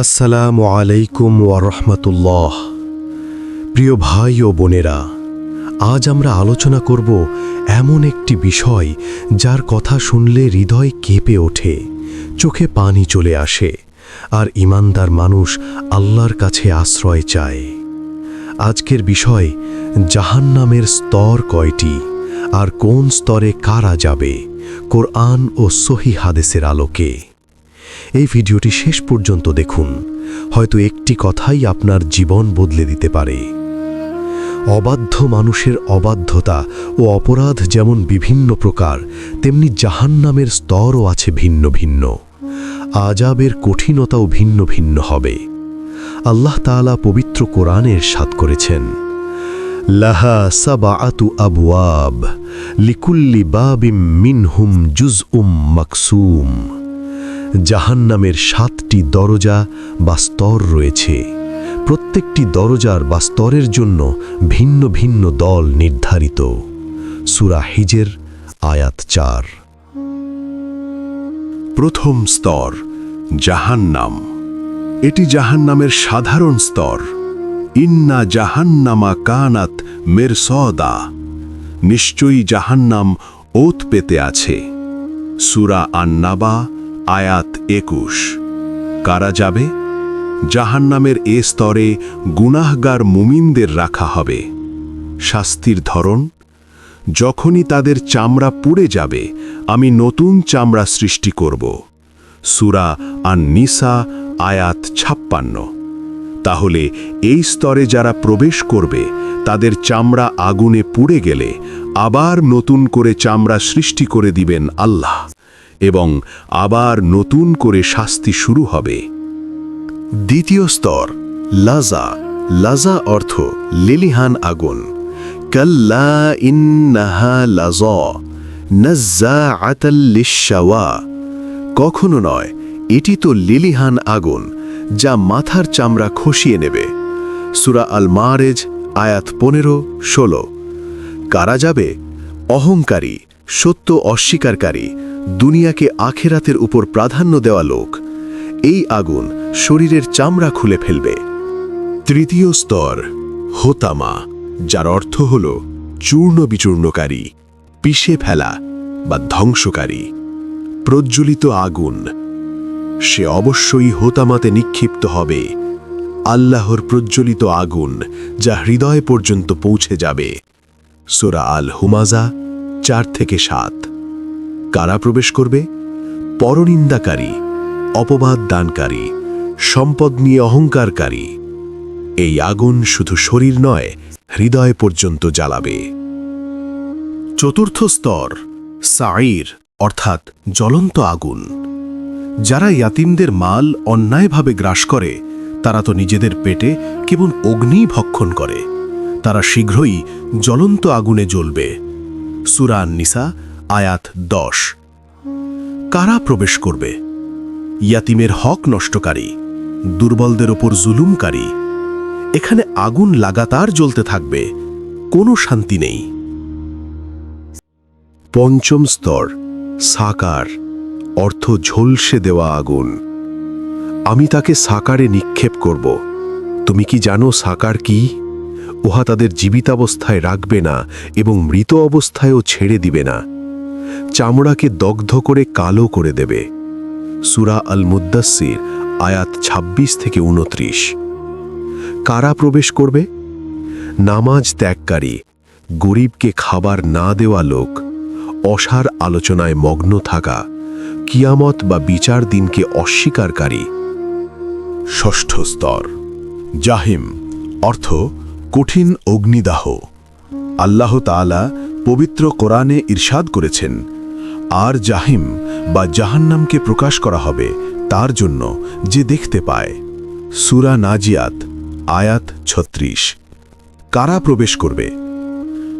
আসসালামু আলাইকুম ওয়ারহমতুল্লাহ প্রিয় ভাই ও বোনেরা, আজ আমরা আলোচনা করব এমন একটি বিষয় যার কথা শুনলে হৃদয় কেঁপে ওঠে, চোখে পানি চলে আসে, আর ইমানদার মানুষ আল্লাহর কাছে আশ্রয় চায়। আজকের বিষয়, জাহান্নামের স্তর কয়টি আর কোন স্তরে কারা যাবে, কোরআন ও সহি হাদেসের আলোকে। এই ভিডিওটি শেষ পর্যন্ত দেখুন। হয়তো একটি কথাই আপনার জীবন বদলে দিতে পারে। অবাধ্য মানুষের অবাধ্যতা ও অপরাধ যেমন বিভিন্ন প্রকার, তেমনি জাহান্নামের স্তরও আছে ভিন্ন ভিন্ন। আজাবের কঠিনতাও ভিন্ন ভিন্ন হবে। আল্লাহ তাআলা পবিত্র কোরআনের সাত করেছেন, লাহা সাবাআতু আবওয়াব লিকুল্লি বাবিম মিনহুম জুজউম মাকসুম। জাহান্নামের সাতটি দরজা বা স্তর রয়েছে। প্রত্যেকটি দরজার বা স্তরের জন্য ভিন্ন ভিন্ন দল নির্ধারিত। সুরা হিজের, আয়াত চার। প্রথম স্তর, জাহান্নাম। এটি জাহান্নামের সাধারণ স্তর। ইন্না জাহান্নামা কানাত মেরসদা। নিশ্চয়ই জাহান্নাম ওত পেতে আছে। সুরা আন্নাবা আয়াত একুশ। কারা যাবে? জাহান্নামের এ স্তরে গুনাহগার মুমিনদের রাখা হবে। শাস্তির ধরন, যখনই তাদের চামড়া পুড়ে যাবে, আমি নতুন চামড়া সৃষ্টি করব। সুরা আর নিসা আয়াত ছাপ্পান্ন। তাহলে এই স্তরে যারা প্রবেশ করবে, তাদের চামড়া আগুনে পুড়ে গেলে আবার নতুন করে চামড়া সৃষ্টি করে দিবেন আল্লাহ। এবং আবার নতুন করে শাস্তি শুরু হবে। দ্বিতীয় স্তর, লাজা। লাজা অর্থ লিলিহান আগুন। কাল্লা ইন্নাহা লাজ। নজ্জা আতাল্লিশাওয়া কখনো নয়, এটি তো লিলিহান আগুন, যা মাথার চামড়া খসিয়ে নেবে। সুরা আল মারেজ আয়াত পনেরো, ষোলো। কারা যাবে? অহংকারী, সত্য অস্বীকারী। দুনিয়াকে আখেরাতের উপর প্রাধান্য দেওয়া লোক, এই আগুন শরীরের চামড়া খুলে ফেলবে। তৃতীয় স্তর, হোতামা, যার অর্থ হল চূর্ণ বিচূর্ণকারী পিষে ফেলা বা ধ্বংসকারী। প্রজ্বলিত আগুন, সে অবশ্যই হোতামাতে নিক্ষিপ্ত হবে। আল্লাহর প্রজ্বলিত আগুন, যা হৃদয় পর্যন্ত পৌঁছে যাবে। সোরা আল হুমাজা চার থেকে সাত। কারা প্রবেশ করবে? পরনিন্দাকারী অপবাদ দানকারী সম্পদ নিয়ে অহংকারকারী। এই আগুন শুধু শরীর নয়, হৃদয় পর্যন্ত জ্বালাবে। চতুর্থ স্তর, সাঈর, অর্থাৎ জ্বলন্ত আগুন। যারা ইয়াতিমদের মাল অন্যায়ভাবে গ্রাস করে, তারা তো নিজেদের পেটে কেবল অগ্নি ভক্ষণ করে। তারা শীঘ্রই জ্বলন্ত আগুনে জ্বলবে। সুরান নিসা আয়াত দশ। কারা প্রবেশ করবে? ইয়াতিমের হক নষ্টকারী, দুর্বলদের ওপর জুলুমকারী, এখানে আগুন লাগাতার জ্বলতে থাকবে, কোনো শান্তি নেই। পঞ্চম স্তর, সাকার, অর্থ ঝলসে দেওয়া আগুন। আমি তাকে সাকারে নিক্ষেপ করব। তুমি কি জানো সাকার কি? উহা তাদের জীবিতাবস্থায় রাখবে না এবং মৃত অবস্থায়ও ছেড়ে দিবে না। চামড়াকে দগ্ধ করে কালো করে দেবে। সুরা আল মুদাসির আয়াত ২৬ থেকে উনত্রিশ কারা প্রবেশ করবে? নামাজ ত্যাগকারী, গরিবকে খাবার না দেওয়া লোক, অসার আলোচনায় মগ্ন থাকা, কিয়ামত বা বিচার দিনকে অস্বীকারী। ষষ্ঠ স্তর, জাহিম, অর্থ, কঠিন অগ্নিদাহ। আল্লাহ তাআলা পবিত্র কোরআনে ইরশাদ করেছেন আর জাহিম বা জাহান্নামকে প্রকাশ করা হবে তার জন্য যে দেখতে পায়। সুরা নাজিয়াত, আয়াত ছত্রিশ। কারা প্রবেশ করবে?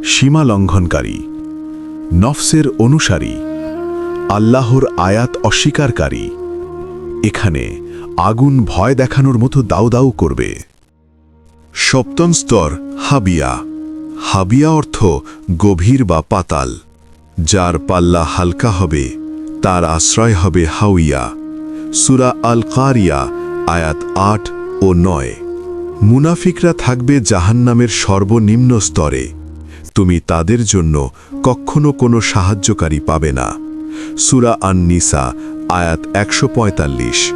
সীমা লঙ্ঘনকারী। নফসের অনুসারী। আল্লাহর আয়াত অস্বীকারী। এখানে আগুন ভয় দেখানোর মতো দাউ দাউ করবে। সপ্তম স্তর, হাবিয়া। হাবিয়া অর্থ গভীর বা পাতাল। যার পাল্লা হালকা হবে, তার আশ্রয় হবে হাউইয়া। সুরা আল কারিয়া আয়াত আট ও নয়। মুনাফিকরা থাকবে জাহান্নামের সর্বনিম্ন স্তরে। তুমি তাদের জন্য কখনো কোনো সাহায্যকারী পাবে না। সুরা আন নিসা আয়াত একশো পঁয়তাল্লিশ।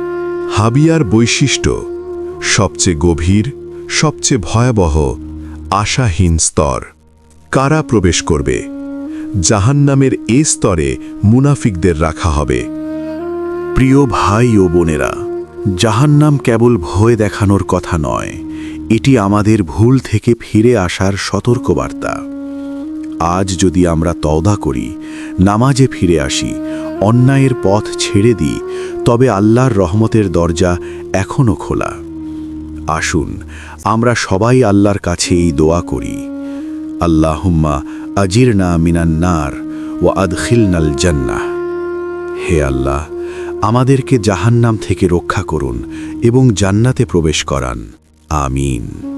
হাবিয়ার বৈশিষ্ট্য, সবচেয়ে গভীর, সবচেয়ে ভয়াবহ, আশাহীন স্তর। কারা প্রবেশ করবে? জাহান্নামের এ স্তরে মুনাফিকদের রাখা হবে। প্রিয় ভাই ও বোনেরা, জাহান্নাম কেবল ভয় দেখানোর কথা নয়, এটি আমাদের ভুল থেকে ফিরে আসার সতর্কবার্তা। আজ যদি আমরা তওদা করি, নামাজে ফিরে আসি, অন্যায়ের পথ ছেড়ে দিই, তবে আল্লাহর রহমতের দরজা এখনও খোলা। আসুন, আমরা সবাই আল্লাহর কাছে এই দোয়া করি। আল্লাহুম্মা আজিরনা মিনান্নার ও আদখিলনাল জান্নাহ। হে আল্লাহ, আমাদেরকে জাহান্নাম থেকে রক্ষা করুন এবং জান্নাতে প্রবেশ করান। আমিন।